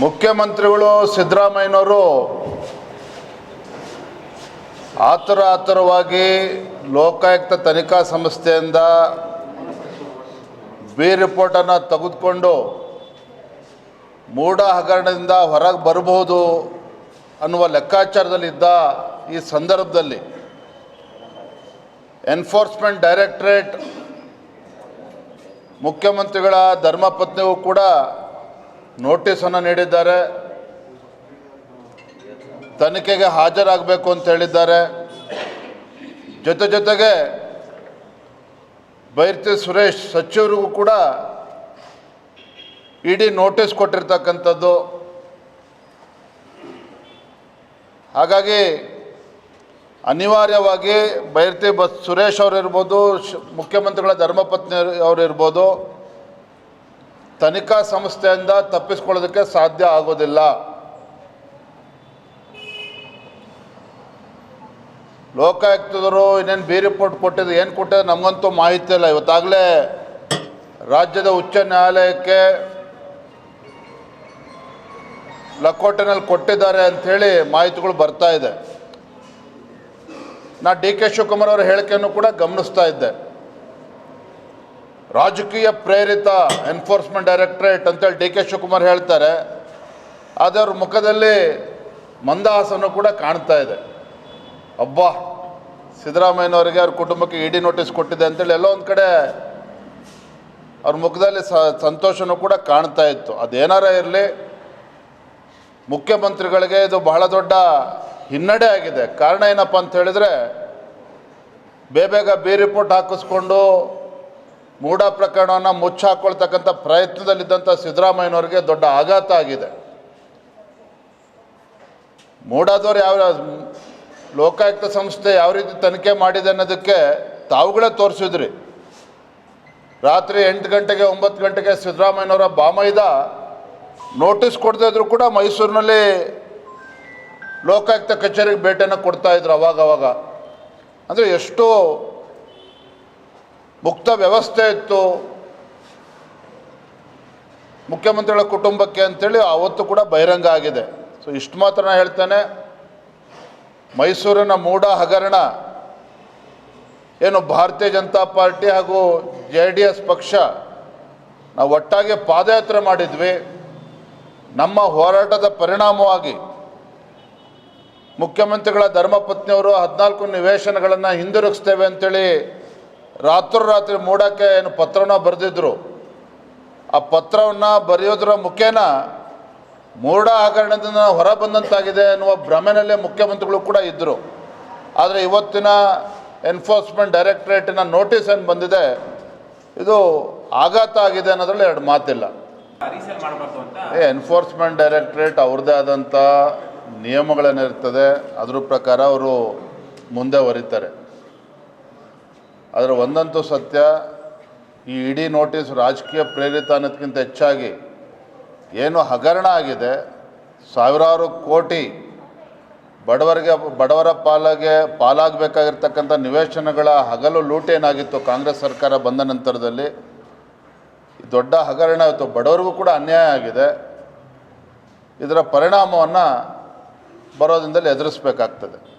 ಮುಖ್ಯಮಂತ್ರಿಗಳು ಸಿದ್ದರಾಮಯ್ಯನವರು ಆತುರ ಆತುರವಾಗಿ ಲೋಕಾಯುಕ್ತ ತನಿಖಾ ಸಂಸ್ಥೆಯಿಂದ ಬಿ ರಿಪೋರ್ಟನ್ನು ತೆಗೆದುಕೊಂಡು ಮೂಢ ಹಗರಣದಿಂದ ಹೊರಗೆ ಬರಬಹುದು ಅನ್ನುವ ಲೆಕ್ಕಾಚಾರದಲ್ಲಿದ್ದ ಈ ಸಂದರ್ಭದಲ್ಲಿ ಎನ್ಫೋರ್ಸ್ಮೆಂಟ್ ಡೈರೆಕ್ಟರೇಟ್ ಮುಖ್ಯಮಂತ್ರಿಗಳ ಧರ್ಮಪತ್ನಿಗೂ ಕೂಡ ನೋಟಿಸನ್ನು ನೀಡಿದ್ದಾರೆ. ತನಿಖೆಗೆ ಹಾಜರಾಗಬೇಕು ಅಂತ ಹೇಳಿದ್ದಾರೆ. ಜೊತೆ ಜೊತೆಗೆ ಬೈರ್ತಿ ಸುರೇಶ್ ಸಚಿವರಿಗೂ ಕೂಡ ಇಡಿ ನೋಟಿಸ್ ಕೊಟ್ಟಿರ್ತಕ್ಕಂಥದ್ದು. ಹಾಗಾಗಿ ಅನಿವಾರ್ಯವಾಗಿ ಬೈರ್ತಿ ಬಸ್ ಸುರೇಶ್ ಅವರಿರ್ಬೋದು ಮುಖ್ಯಮಂತ್ರಿಗಳ ಧರ್ಮಪತ್ನಿ ಅವರಿರ್ಬೋದು ತನಿಖಾ ಸಂಸ್ಥೆಯಿಂದ ತಪ್ಪಿಸ್ಕೊಳ್ಳೋದಕ್ಕೆ ಸಾಧ್ಯ ಆಗೋದಿಲ್ಲ. ಲೋಕಾಯುಕ್ತದವರು ಇನ್ನೇನು ಬಿ ರಿಪೋರ್ಟ್ ಕೊಟ್ಟಿದ್ದು ಏನು ಕೊಟ್ಟಿದ್ದು ನಮಗಂತೂ ಮಾಹಿತಿ ಇಲ್ಲ. ಇವತ್ತಾಗಲೇ ರಾಜ್ಯದ ಉಚ್ಚ ನ್ಯಾಯಾಲಯಕ್ಕೆ ಲಕೋಟೆನಲ್ಲಿ ಕೊಟ್ಟಿದ್ದಾರೆ ಅಂಥೇಳಿ ಮಾಹಿತಿಗಳು ಬರ್ತಾ ಇದೆ. ನಾ ಡಿ ಕೆ ಶಿವಕುಮಾರ್ ಅವರ ಹೇಳಿಕೆಯನ್ನು ಕೂಡ ಗಮನಿಸ್ತಾ ಇದ್ದೆ. ರಾಜಕೀಯ ಪ್ರೇರಿತ ಎನ್ಫೋರ್ಸ್ಮೆಂಟ್ ಡೈರೆಕ್ಟ್ರೇಟ್ ಅಂತೇಳಿ ಡಿ ಕೆ ಶಿವಕುಮಾರ್ ಹೇಳ್ತಾರೆ. ಅದರ ಮುಖದಲ್ಲಿ ಮಂದಹಾಸನೂ ಕೂಡ ಕಾಣ್ತಾ ಇದೆ. ಅಬ್ಬಾ, ಸಿದ್ದರಾಮಯ್ಯನವರಿಗೆ ಅವ್ರ ಕುಟುಂಬಕ್ಕೆ ಇಡಿ ನೋಟಿಸ್ ಕೊಟ್ಟಿದೆ ಅಂತೇಳಿ ಎಲ್ಲೋ ಒಂದು ಕಡೆ ಅವ್ರ ಮುಖದಲ್ಲಿ ಸಂತೋಷನೂ ಕೂಡ ಕಾಣ್ತಾ ಇತ್ತು. ಅದೇನಾರ ಇರಲಿ, ಮುಖ್ಯಮಂತ್ರಿಗಳಿಗೆ ಇದು ಬಹಳ ದೊಡ್ಡ ಹಿನ್ನಡೆ ಆಗಿದೆ. ಕಾರಣ ಏನಪ್ಪ ಅಂತ ಹೇಳಿದರೆ ಬೇಬೇಗ ಬಿ ರಿಪೋರ್ಟ್ ಹಾಕಿಸ್ಕೊಂಡು ಮೂಢ ಪ್ರಕರಣವನ್ನು ಮುಚ್ಚಾಕೊಳ್ತಕ್ಕಂಥ ಪ್ರಯತ್ನದಲ್ಲಿದ್ದಂಥ ಸಿದ್ದರಾಮಯ್ಯನವ್ರಿಗೆ ದೊಡ್ಡ ಆಘಾತ ಆಗಿದೆ. ಮೂಡಾದವ್ರು ಯಾವ ಲೋಕಾಯುಕ್ತ ಸಂಸ್ಥೆ ಯಾವ ರೀತಿ ತನಿಖೆ ಮಾಡಿದೆ ಅನ್ನೋದಕ್ಕೆ ತಾವುಗಳೇ ತೋರಿಸಿದ್ರಿ. ರಾತ್ರಿ ಎಂಟು ಗಂಟೆಗೆ, ಒಂಬತ್ತು ಗಂಟೆಗೆ ಸಿದ್ದರಾಮಯ್ಯನವರ ಬಾಮೈದ ನೋಟಿಸ್ ಕೊಡದೇ ಇದ್ರು ಕೂಡ ಮೈಸೂರಿನಲ್ಲಿ ಲೋಕಾಯುಕ್ತ ಕಚೇರಿಗೆ ಭೇಟಿಯನ್ನು ಕೊಡ್ತಾ ಇದ್ರು ಅವಾಗ ಅವಾಗ. ಅಂದರೆ ಎಷ್ಟು ಮುಕ್ತ ವ್ಯವಸ್ಥೆ ಇತ್ತು. ಮುಖ್ಯಮಂತ್ರಿಗಳ ಕುಟುಂಬಕ್ಕೆ ಅಂತೇಳಿ ಅವತ್ತು ಕೂಡ ಬಹಿರಂಗ ಆಗಿದೆ. ಸೊ ಇಷ್ಟು ಮಾತ್ರ ನಾನು ಹೇಳ್ತೇನೆ. ಮೈಸೂರಿನ ಮೂಢ ಹಗರಣ ಏನು ಭಾರತೀಯ ಜನತಾ ಪಾರ್ಟಿ ಹಾಗೂ ಜೆ ಡಿ ಎಸ್ ಪಕ್ಷ ನಾವು ಒಟ್ಟಾಗಿ ಪಾದಯಾತ್ರೆ ಮಾಡಿದ್ವಿ. ನಮ್ಮ ಹೋರಾಟದ ಪರಿಣಾಮವಾಗಿ ಮುಖ್ಯಮಂತ್ರಿಗಳ ಧರ್ಮಪತ್ನಿಯವರು ಹದಿನಾಲ್ಕು ನಿವೇಶನಗಳನ್ನು ಹಿಂದಿರುಗಿಸ್ತೇವೆ ಅಂತೇಳಿ ರಾತ್ರೋರಾತ್ರಿ ಮೂಡಕ್ಕೆ ಏನು ಪತ್ರನ ಬರೆದಿದ್ರು. ಆ ಪತ್ರವನ್ನು ಬರೆಯೋದ್ರ ಮುಖೇನ ಮೂಢ ಹಗರಣದಿಂದ ಹೊರ ಬಂದಂತಾಗಿದೆ ಅನ್ನುವ ಭ್ರಮೆನಲ್ಲೇ ಮುಖ್ಯಮಂತ್ರಿಗಳು ಕೂಡ ಇದ್ದರು ಆದರೆ ಇವತ್ತಿನ ಎನ್ಫೋರ್ಸ್ಮೆಂಟ್ ಡೈರೆಕ್ಟ್ರೇಟಿನ ನೋಟಿಸ್ ಏನು ಬಂದಿದೆ, ಇದು ಆಘಾತ ಆಗಿದೆ ಅನ್ನೋದ್ರಲ್ಲಿ ಎರಡು ಮಾತಿಲ್ಲ. ಏ ಎನ್ಫೋರ್ಸ್ಮೆಂಟ್ ಡೈರೆಕ್ಟ್ರೇಟ್ ಅವ್ರದ್ದೇ ಆದಂಥ ನಿಯಮಗಳೇನಿರ್ತದೆ ಅದ್ರ ಪ್ರಕಾರ ಅವರು ಮುಂದೆ ಹೊರಿತಾರೆ. ಆದರೆ ಒಂದಂತೂ ಸತ್ಯ, ಈ ಇಡೀ ನೋಟಿಸ್ ರಾಜಕೀಯ ಪ್ರೇರಿತ ಅನ್ನೋದಕ್ಕಿಂತ ಹೆಚ್ಚಾಗಿ ಏನು ಹಗರಣ ಆಗಿದೆ, ಸಾವಿರಾರು ಕೋಟಿ ಬಡವರಿಗೆ, ಬಡವರ ಪಾಲಿಗೆ ಪಾಲಾಗಬೇಕಾಗಿರ್ತಕ್ಕಂಥ ನಿವೇಶನಗಳ ಹಗಲು ಲೂಟ್ ಏನಾಗಿತ್ತು ಕಾಂಗ್ರೆಸ್ ಸರ್ಕಾರ ಬಂದ ನಂತರದಲ್ಲಿ? ದೊಡ್ಡ ಹಗರಣ ಆಯಿತು ಬಡವರಿಗೂ ಕೂಡ ಅನ್ಯಾಯ ಆಗಿದೆ. ಇದರ ಪರಿಣಾಮವನ್ನು ಬರೋದಿಂದಲೇ ಎದುರಿಸ್ಬೇಕಾಗ್ತದೆ.